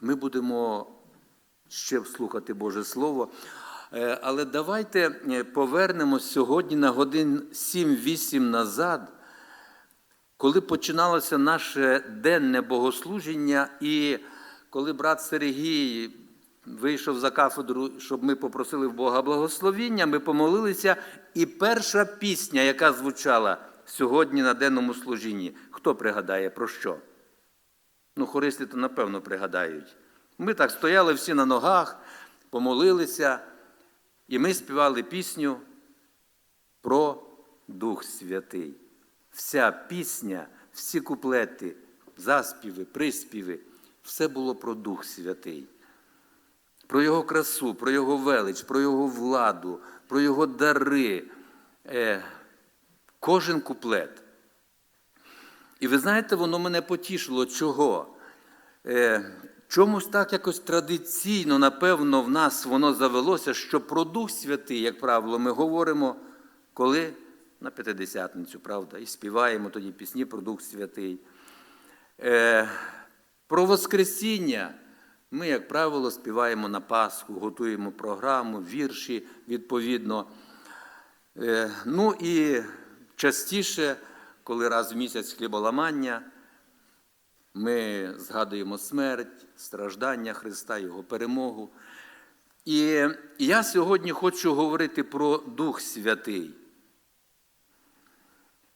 ми будемо ще слухати Боже Слово. Е, Але давайте е, повернемось сьогодні на годин 7-8 назад, коли починалося наше денне богослужіння, і коли брат Сергій вийшов за кафедру, щоб ми попросили в Бога благословіння, ми помолилися, і перша пісня, яка звучала сьогодні на денному служінні, хто пригадає про що? Ну, хористи то напевно пригадають. Ми так стояли всі на ногах, помолилися, і ми співали пісню про Дух Святий. Вся пісня, всі куплети, заспіви, приспіви, все було про Дух Святий. Про Його красу, про Його велич, про Його владу, про Його дари. Е, кожен куплет. І ви знаєте, воно мене потішило. Чого? Е, чомусь так якось традиційно, напевно, в нас воно завелося, що про Дух Святий, як правило, ми говоримо, коли на П'ятидесятницю, правда, і співаємо тоді пісні про Дух Святий. Е, про Воскресіння ми, як правило, співаємо на Пасху, готуємо програму, вірші відповідно. Е, ну і частіше, коли раз в місяць хліболамання, ми згадуємо смерть, страждання Христа, Його перемогу. І я сьогодні хочу говорити про Дух Святий.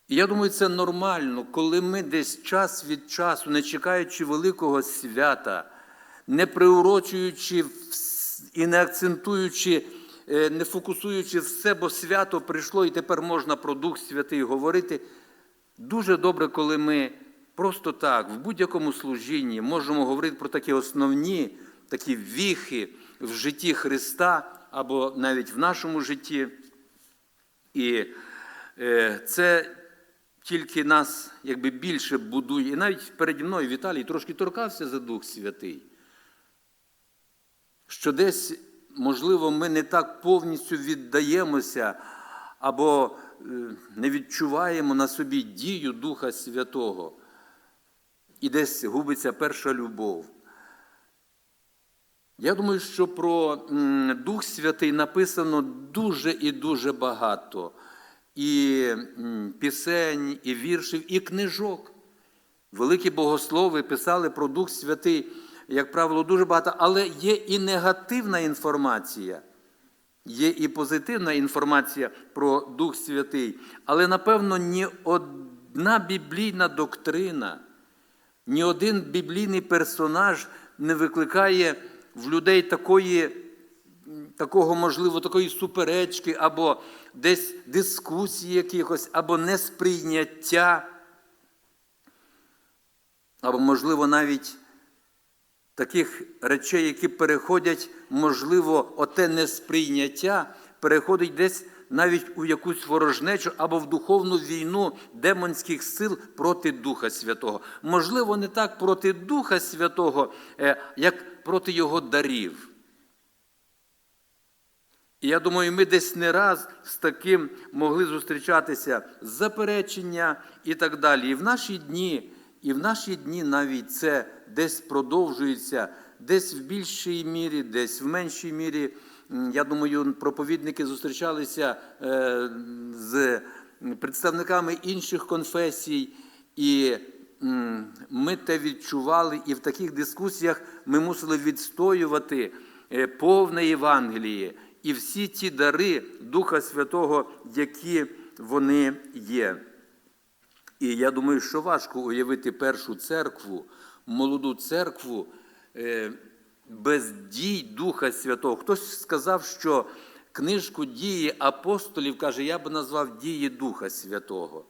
І я думаю, це нормально, коли ми десь час від часу, не чекаючи великого свята, не приурочуючи і не акцентуючи, е, не фокусуючи все, бо свято прийшло і тепер можна про Дух Святий говорити. Дуже добре, коли ми просто так, в будь-якому служінні можемо говорити про такі основні, такі віхи в житті Христа або навіть в нашому житті. І е, це тільки нас якби більше будує. І навіть переді мною Віталій трошки торкався за Дух Святий, що десь, можливо, ми не так повністю віддаємося або е, не відчуваємо на собі дію Духа Святого. І десь губиться перша любов. Я думаю, що про Дух Святий написано дуже і дуже багато. І пісень, і віршів, і книжок. Великі богослови писали про Дух Святий, як правило, дуже багато, але є і негативна інформація. Є і позитивна інформація про Дух Святий, але, напевно, ні одна біблійна доктрина, ні один біблійний персонаж не викликає в людей такої, такого, можливо, такої суперечки, або десь дискусії якихось, або несприйняття, або, можливо, навіть таких речей, які переходять, можливо, оте несприйняття, переходить десь навіть у якусь ворожнечу або в духовну війну демонських сил проти Духа Святого. Можливо, не так проти Духа Святого, е, як проти Його дарів. І я думаю, ми десь не раз з таким могли зустрічатися заперечення і так далі. І в наші дні, і в наші дні навіть це десь продовжується, десь в більшій мірі, десь в меншій мірі. Я думаю, проповідники зустрічалися е, з представниками інших конфесій, і ми те відчували, і в таких дискусіях ми мусили відстоювати е, повне Євангеліє і всі ті дари Духа Святого, які вони є. І я думаю, що важко уявити першу церкву, молоду церкву без дій Духа Святого. Хтось сказав, що книжку дії апостолів, каже, я б назвав дії Духа Святого.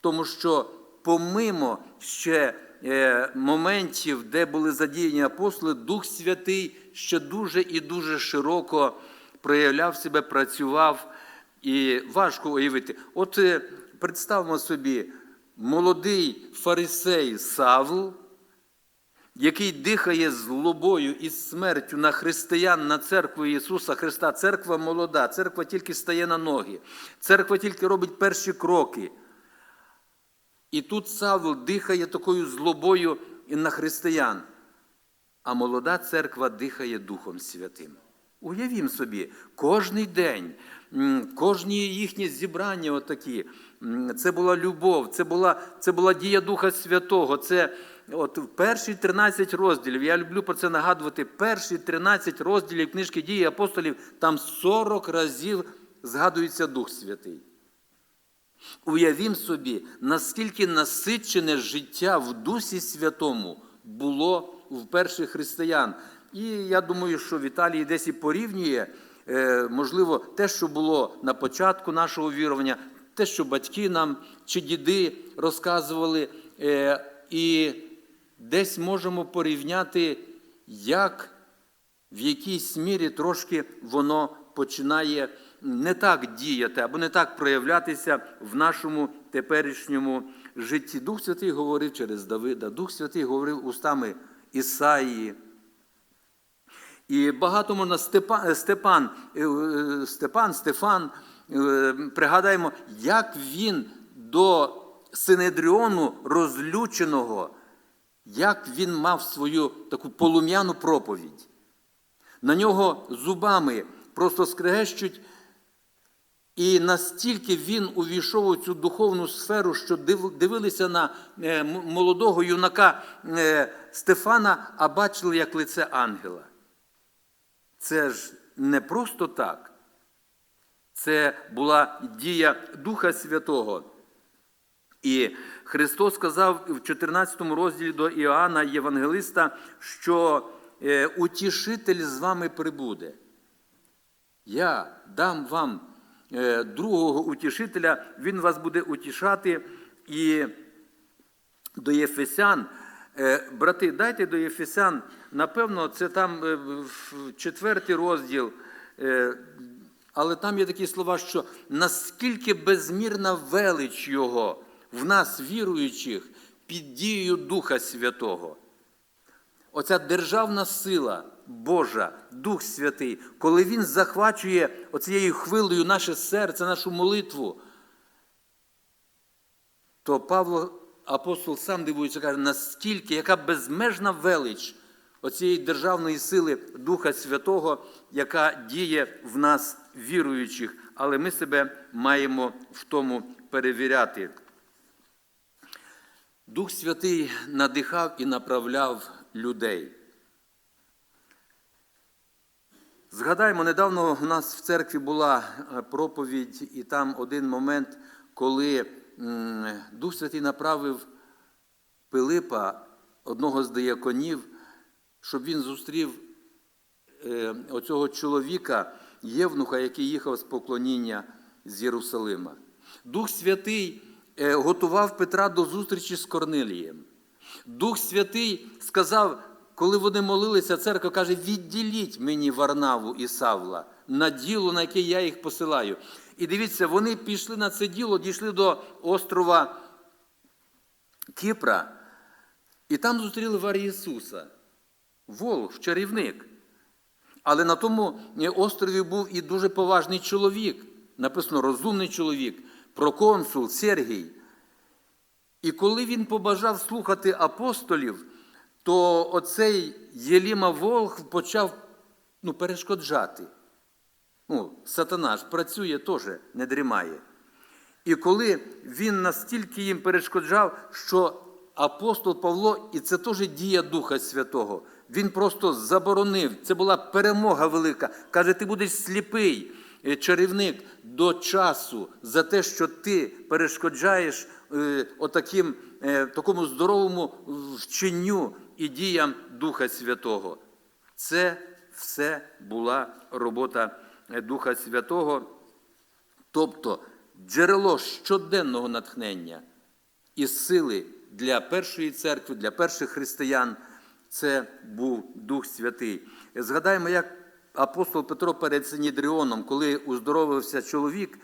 Тому що помимо ще е, моментів, де були задіяні апостоли, Дух Святий ще дуже і дуже широко проявляв себе, працював. І важко уявити. От е, представмо собі, молодий фарисей Савл, який дихає злобою і смертю на християн, на церкву Ісуса Христа. Церква молода, церква тільки стає на ноги, церква тільки робить перші кроки. І тут Савл дихає такою злобою на християн. а молода церква дихає Духом Святим. Уявім собі, кожний день, кожні їхні зібрання отакі, це була любов, це була, це була дія Духа Святого. Це от перші 13 розділів, я люблю про це нагадувати, перші 13 розділів книжки дії апостолів, там 40 разів згадується Дух Святий. Уявім собі, наскільки насичене життя в Дусі Святому було в перших християн. І я думаю, що в Італії десь і порівнює, е, можливо, те, що було на початку нашого вірування, те, що батьки нам чи діди розказували, е, і десь можемо порівняти, як в якійсь мірі трошки воно починає не так діяти або не так проявлятися в нашому теперішньому житті. Дух Святий говорив через Давида, Дух Святий говорив устами Ісаїї. І багато можна Степан, Степан, е, Степан, Стефан, е, пригадаємо, як він до Синедріону розлюченого, як він мав свою таку полум'яну проповідь. На нього зубами просто скрегещуть, і настільки він увійшов у цю духовну сферу, що дивилися на е, молодого юнака е, Стефана, а бачили як лице ангела. Це ж не просто так. Це була дія Духа Святого. І Христос сказав в 14 розділі до Іоанна Євангелиста, що е, утішитель з вами прибуде. Я дам вам е, другого утішителя, він вас буде утішати. І до Єфесян, е, брати, дайте до Єфесян, напевно, це там четвертий розділ. Але там є такі слова, що наскільки безмірна велич Його в нас, віруючих, під дією Духа Святого. Оця державна сила Божа, Дух Святий, коли Він захвачує оцією хвилею наше серце, нашу молитву, то Павло апостол сам дивується, каже, наскільки, яка безмежна велич оцієї державної сили Духа Святого, яка діє в нас віруючих, але ми себе маємо в тому перевіряти. Дух Святий надихав і направляв людей. Згадаємо, недавно у нас в церкві була е, проповідь, і там один момент, коли Дух Святий направив Пилипа, одного з дияконів, щоб він зустрів е, оцього чоловіка, Євнуха, який їхав з поклоніння з Єрусалима. Дух Святий готував Петра до зустрічі з Корнилієм. Дух Святий сказав, коли вони молилися, церква каже: відділіть мені Варнаву і Савла на діло, на яке я їх посилаю. І дивіться, вони пішли на це діло, дійшли до острова Кіпра, і там зустріли Вар Ісуса, Волх, чарівник. Але на тому е, острові був і дуже поважний чоловік, написано розумний чоловік, проконсул Сергій. І коли він побажав слухати апостолів, то оцей Єліма Волх почав ну, перешкоджати. Ну, Сатана ж працює теж, не дрімає. І коли він настільки їм перешкоджав, що апостол Павло, і це теж дія Духа Святого, він просто заборонив. Це була перемога велика. Каже, ти будеш сліпий, чарівник до часу за те, що ти перешкоджаєш е, отаким, е, такому здоровому вченню і діям Духа Святого. Це все була робота е, Духа Святого, тобто джерело щоденного натхнення і сили для першої церкви, для перших християн це був Дух Святий. Згадаємо, як апостол Петро перед Синідріоном, коли уздоровився чоловік,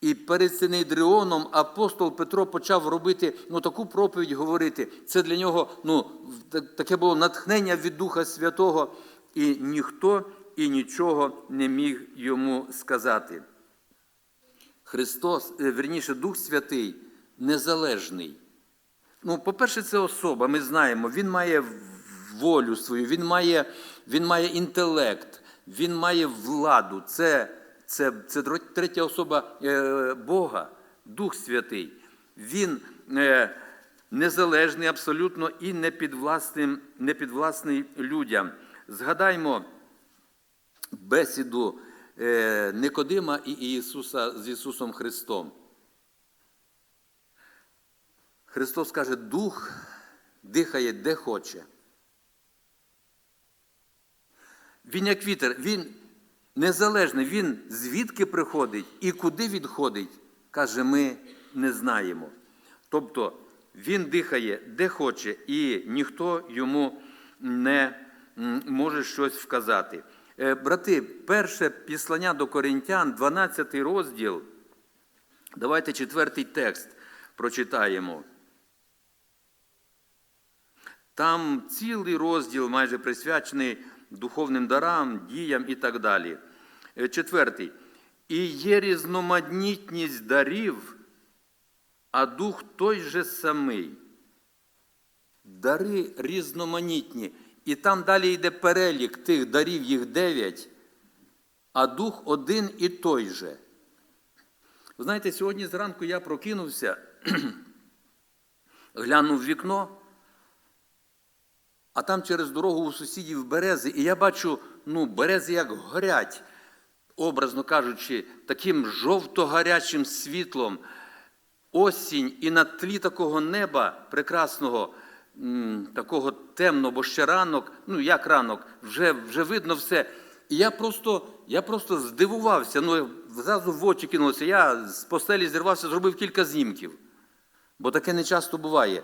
і перед Синідріоном апостол Петро почав робити ну, таку проповідь говорити. Це для нього ну, таке було натхнення від Духа Святого, і ніхто і нічого не міг йому сказати. Христос, е, верніше, Дух Святий, незалежний. Ну, по-перше, це особа, ми знаємо, він має волю свою, він має, він має інтелект, він має владу. Це, це, це третя особа е, Бога, Дух Святий. Він е, незалежний абсолютно і не підвласний, не людям. Згадаймо бесіду е, Никодима і Ісуса з Ісусом Христом. Христос каже, Дух дихає де хоче. Він як вітер, він незалежний, він звідки приходить і куди відходить, каже, ми не знаємо. Тобто він дихає де хоче, і ніхто йому не може щось вказати. Е, Брати, перше післання до Коринтян, 12 розділ. Давайте четвертий текст прочитаємо. Там цілий розділ майже присвячений духовним дарам, діям і так далі. Е, Четвертий. І є різноманітність дарів, а дух той же самий. Дари різноманітні. І там далі йде перелік тих дарів, їх дев'ять, а дух один і той же. Ви знаєте, сьогодні зранку я прокинувся, глянув в вікно, а там через дорогу у сусідів берези, і я бачу, ну, берези як горять, образно кажучи, таким жовто-гарячим світлом. Осінь і на тлі такого неба прекрасного, такого темного, бо ще ранок, ну як ранок, вже, вже видно все. І я просто, я просто здивувався, ну зразу в очі кинулося. Я з постелі зірвався, зробив кілька знімків, бо таке не часто буває.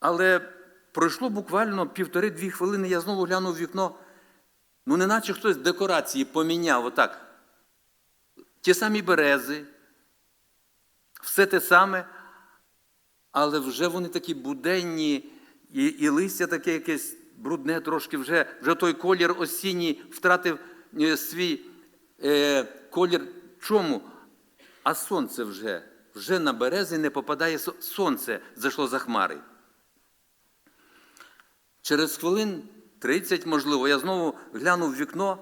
Але пройшло буквально півтори-дві хвилини, я знову глянув в вікно. Ну, неначе хтось декорації поміняв отак. Ті самі берези, все те саме, але вже вони такі буденні, і, і листя таке якесь брудне трошки, вже, вже той колір осінній втратив е, свій е, колір. Чому? А сонце вже, вже на берези не попадає сонце, зайшло за хмари. Через хвилин 30, можливо, я знову глянув в вікно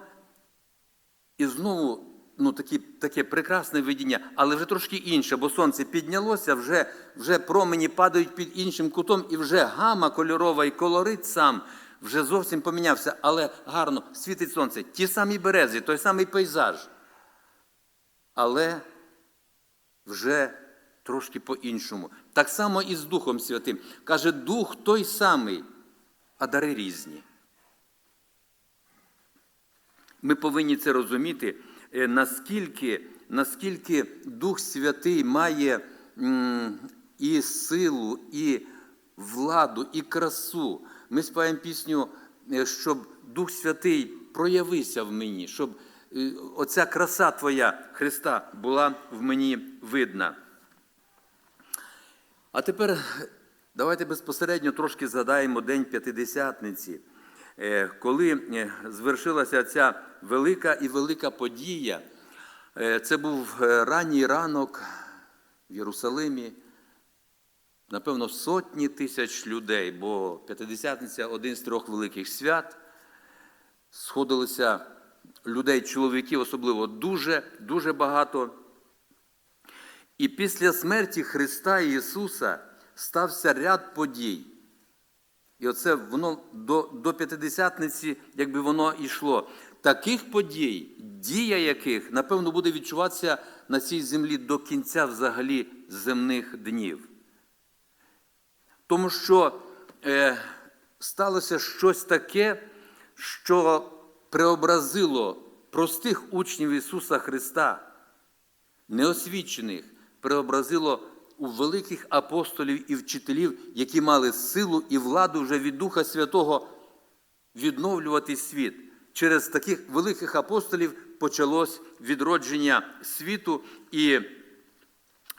і знову ну, такі, таке прекрасне видіння, але вже трошки інше, бо сонце піднялося, вже, вже промені падають під іншим кутом, і вже гама кольорова і колорит сам вже зовсім помінявся, але гарно світить сонце. Ті самі берези, той самий пейзаж. Але вже трошки по-іншому. Так само і з Духом Святим. Каже, Дух той самий, а дари різні. Ми повинні це розуміти, е, наскільки, наскільки Дух Святий має і силу, і владу, і красу. Ми співаємо пісню, е, щоб Дух Святий проявився в мені, щоб е, оця краса Твоя Христа була в мені видна. А тепер давайте безпосередньо трошки згадаємо День П'ятидесятниці, Е, коли е, звершилася ця велика і велика подія. Е, Це був ранній ранок в Єрусалимі. Напевно, сотні тисяч людей, бо П'ятидесятниця один з трьох великих свят. Сходилися людей, чоловіків, особливо дуже, дуже багато. І після смерті Христа Ісуса стався ряд подій. І оце воно до, до п'ятидесятниці, якби воно йшло. Таких подій, дія яких, напевно, буде відчуватися на цій землі до кінця взагалі земних днів. Тому що е, сталося щось таке, що преобразило простих учнів Ісуса Христа, неосвічених, преобразило у великих апостолів і вчителів, які мали силу і владу вже від Духа Святого відновлювати світ. Через таких великих апостолів почалось відродження світу, і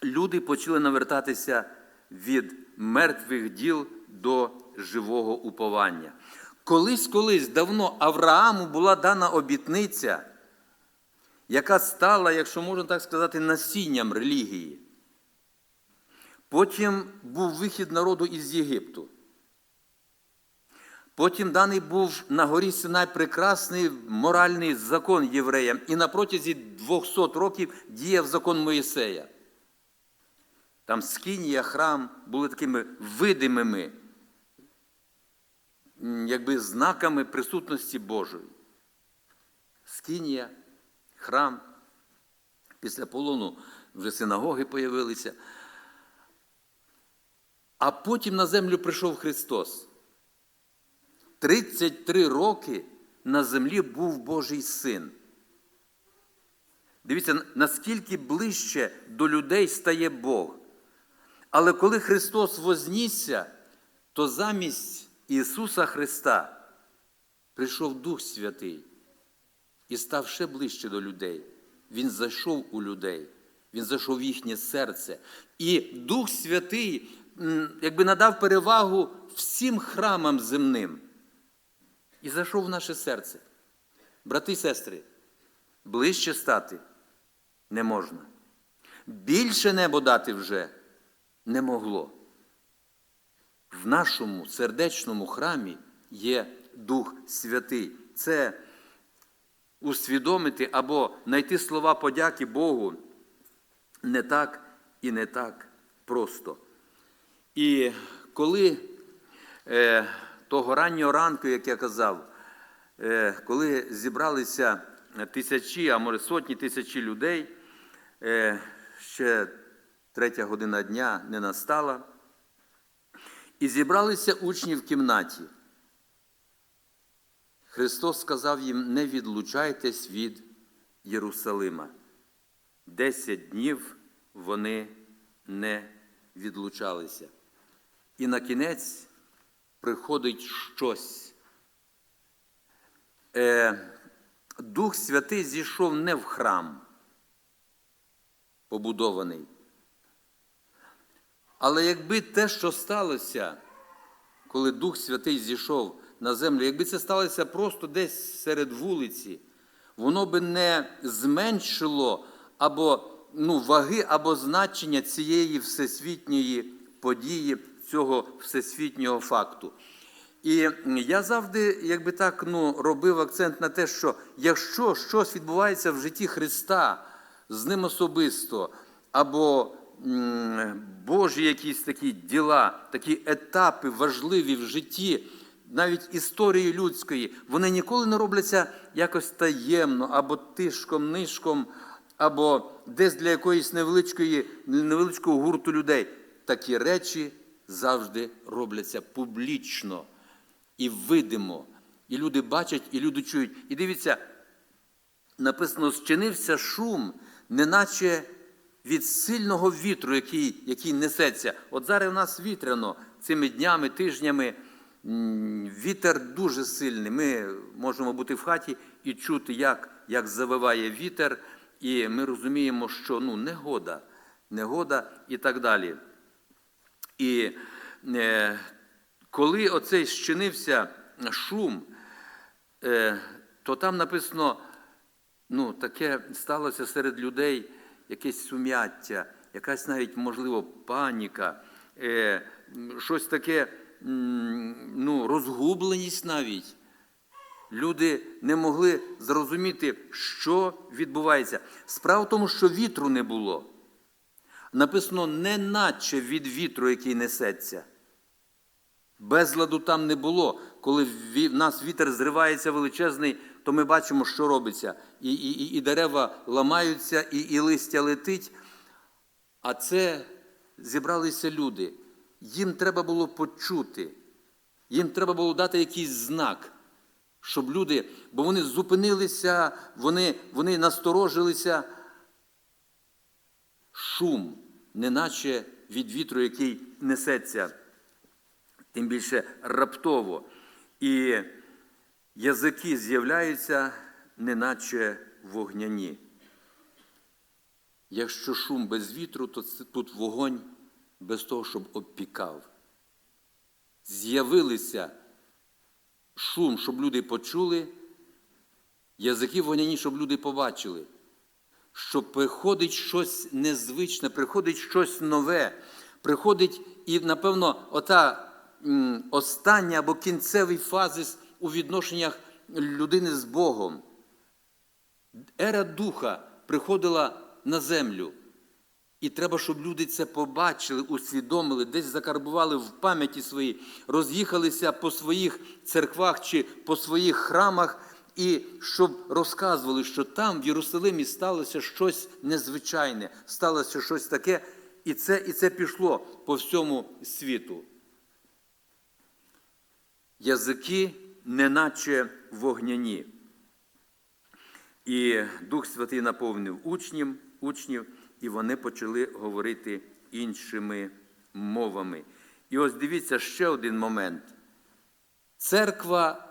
люди почали навертатися від мертвих діл до живого уповання. Колись, колись давно Аврааму була дана обітниця, яка стала, якщо можна так сказати, насінням релігії. Потім був вихід народу із Єгипту. Потім даний був на горі Синай прекрасний моральний закон євреям, і на протязі 200 років діяв закон Моїсея. Там скинія, храм були такими видимими, якби знаками присутності Божої. Скинія, храм. Після полону вже синагоги появилися. А потім на землю прийшов Христос. 33 роки на землі був Божий син. Дивіться, наскільки ближче до людей стає Бог. Але коли Христос вознісся, то замість Ісуса Христа прийшов Дух Святий і став ще ближче до людей. Він зайшов у людей, він зайшов в їхнє серце. І Дух Святий якби надав перевагу всім храмам земним і зайшов в наше серце. Брати і сестри, ближче стати не можна. Більше небо дати вже не могло. В нашому сердечному храмі є Дух Святий. Це усвідомити або знайти слова подяки Богу не так і не так просто. І коли е, того раннього ранку, як я казав, е, коли зібралися тисячі, а може сотні тисячі людей, е, ще третя година дня не настала, і зібралися учні в кімнаті. Христос сказав їм: не відлучайтесь від Єрусалима. Десять днів вони не відлучалися. І на кінець приходить щось. Е, Дух Святий зійшов не в храм, побудований. Але якби те, що сталося, коли Дух Святий зійшов на землю, якби це сталося просто десь серед вулиці, воно би не зменшило або ну, ваги або значення цієї всесвітньої події, цього всесвітнього факту. І я завжди, якби так, ну, робив акцент на те, що якщо щось відбувається в житті Христа з ним особисто, або Божі якісь такі діла, такі етапи важливі в житті, навіть історії людської, вони ніколи не робляться якось таємно, або тишком, нишком, або десь для якоїсь невеличкої, невеличкого гурту людей. Такі речі завжди робляться публічно і видимо. І люди бачать, і люди чують. І дивіться, написано, зчинився шум, неначе від сильного вітру, який, який несеться. От зараз у нас вітряно цими днями, тижнями. Вітер дуже сильний. Ми можемо бути в хаті і чути, як, як завиває вітер, і ми розуміємо, що ну, негода, негода і так далі. І е, коли оцей щинився шум, е, то там написано, ну, таке сталося серед людей якесь сум'яття, якась навіть, можливо, паніка, е, щось таке, ну, розгубленість навіть. Люди не могли зрозуміти, що відбувається. Справа в тому, що вітру не було. Написано, неначе від вітру, який несеться. Безладу там не було. Коли в нас вітер зривається величезний, то ми бачимо, що робиться. І і, і дерева ламаються, і, і листя летить. А це зібралися люди. Їм треба було почути, їм треба було дати якийсь знак, щоб люди, бо вони зупинилися, вони, вони насторожилися. Шум, неначе від вітру, який несеться тим більше раптово. І язики з'являються, неначе вогняні. Якщо шум без вітру, то це тут вогонь без того, щоб обпікав. З'явилися шум, щоб люди почули, язики вогняні, щоб люди побачили, що приходить щось незвичне, приходить щось нове, приходить і, напевно, ота остання або кінцевий фазис у відношеннях людини з Богом. Ера духа приходила на землю. І треба, щоб люди це побачили, усвідомили, десь закарбували в пам'яті своїй, роз'їхалися по своїх церквах чи по своїх храмах, і щоб розказували, що там, в Єрусалимі, сталося щось незвичайне, сталося щось таке, і це, і це пішло по всьому світу. Язики, неначе вогняні. І Дух Святий наповнив учнів, учнів, і вони почали говорити іншими мовами. І ось дивіться ще один момент. Церква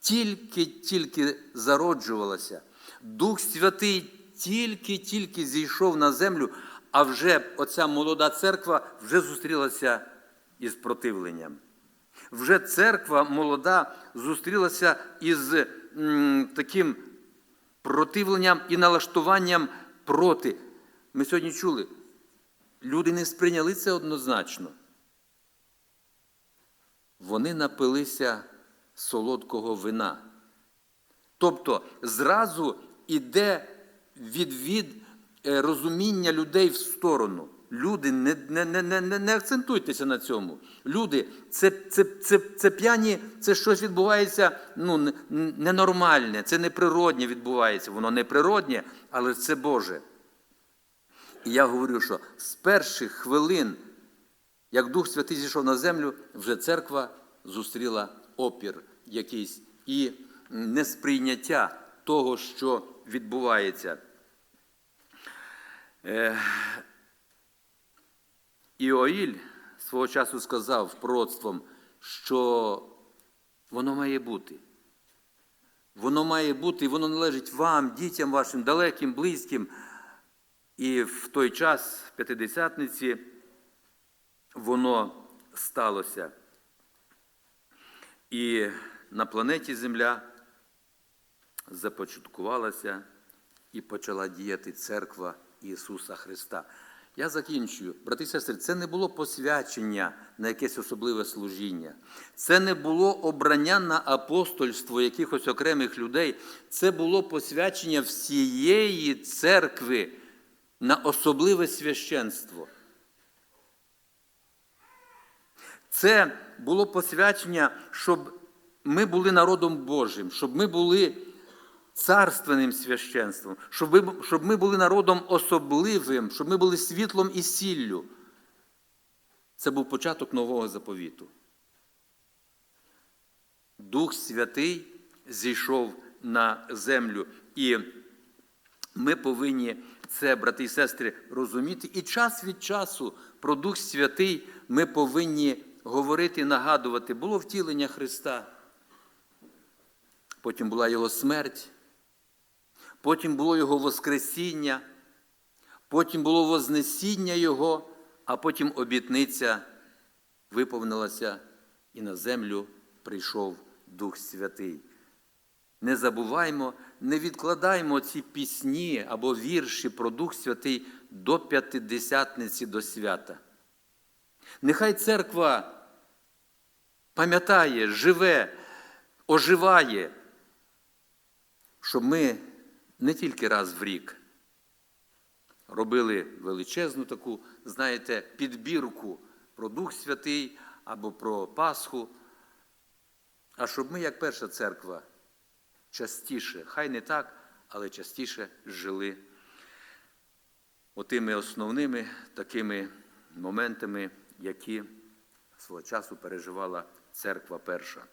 тільки-тільки зароджувалася. Дух Святий тільки-тільки зійшов на землю, а вже оця молода церква вже зустрілася із противленням. Вже церква молода зустрілася із м, таким противленням і налаштуванням проти. Ми сьогодні чули, люди не сприйняли це однозначно. Вони напилися солодкого вина. Тобто зразу іде відвід е, розуміння людей в сторону. Люди, не, не, не, не- не акцентуйтеся на цьому. Люди, це, це, це, це п'яні, це щось відбувається ну, ненормальне, це неприроднє відбувається. Воно неприроднє, але це Боже. І я говорю, що з перших хвилин, як Дух Святий зійшов на землю, вже церква зустріла опір якийсь і несприйняття того, що відбувається. Е, Іоїль свого часу сказав пророцтвом, що воно має бути. Воно має бути, і воно належить вам, дітям вашим, далеким, близьким. І в той час, в п'ятидесятниці, воно сталося. І на планеті Земля започаткувалася і почала діяти церква Ісуса Христа. Я закінчую. Брати і сестри, це не було посвячення на якесь особливе служіння. Це не було обрання на апостольство якихось окремих людей. Це було посвячення всієї церкви на особливе священство. Це було посвячення, щоб ми були народом Божим, щоб ми були царственним священством, щоб ми, щоб ми були народом особливим, щоб ми були світлом і сіллю. Це був початок нового заповіту. Дух Святий зійшов на землю. І ми повинні це, брати і сестри, розуміти. І час від часу про Дух Святий ми повинні говорити, нагадувати. Було втілення Христа. Потім була Його смерть, потім було Його Воскресіння, потім було Вознесіння Його, а потім обітниця виповнилася і на землю прийшов Дух Святий. Не забуваймо, не відкладаймо ці пісні або вірші про Дух Святий до п'ятидесятниці до свята. Нехай церква пам'ятає, живе, оживає, щоб ми не тільки раз в рік робили величезну таку, знаєте, підбірку про Дух Святий або про Пасху, а щоб ми, як перша церква, частіше, хай не так, але частіше жили отими основними такими моментами, які свого часу переживала церква перша.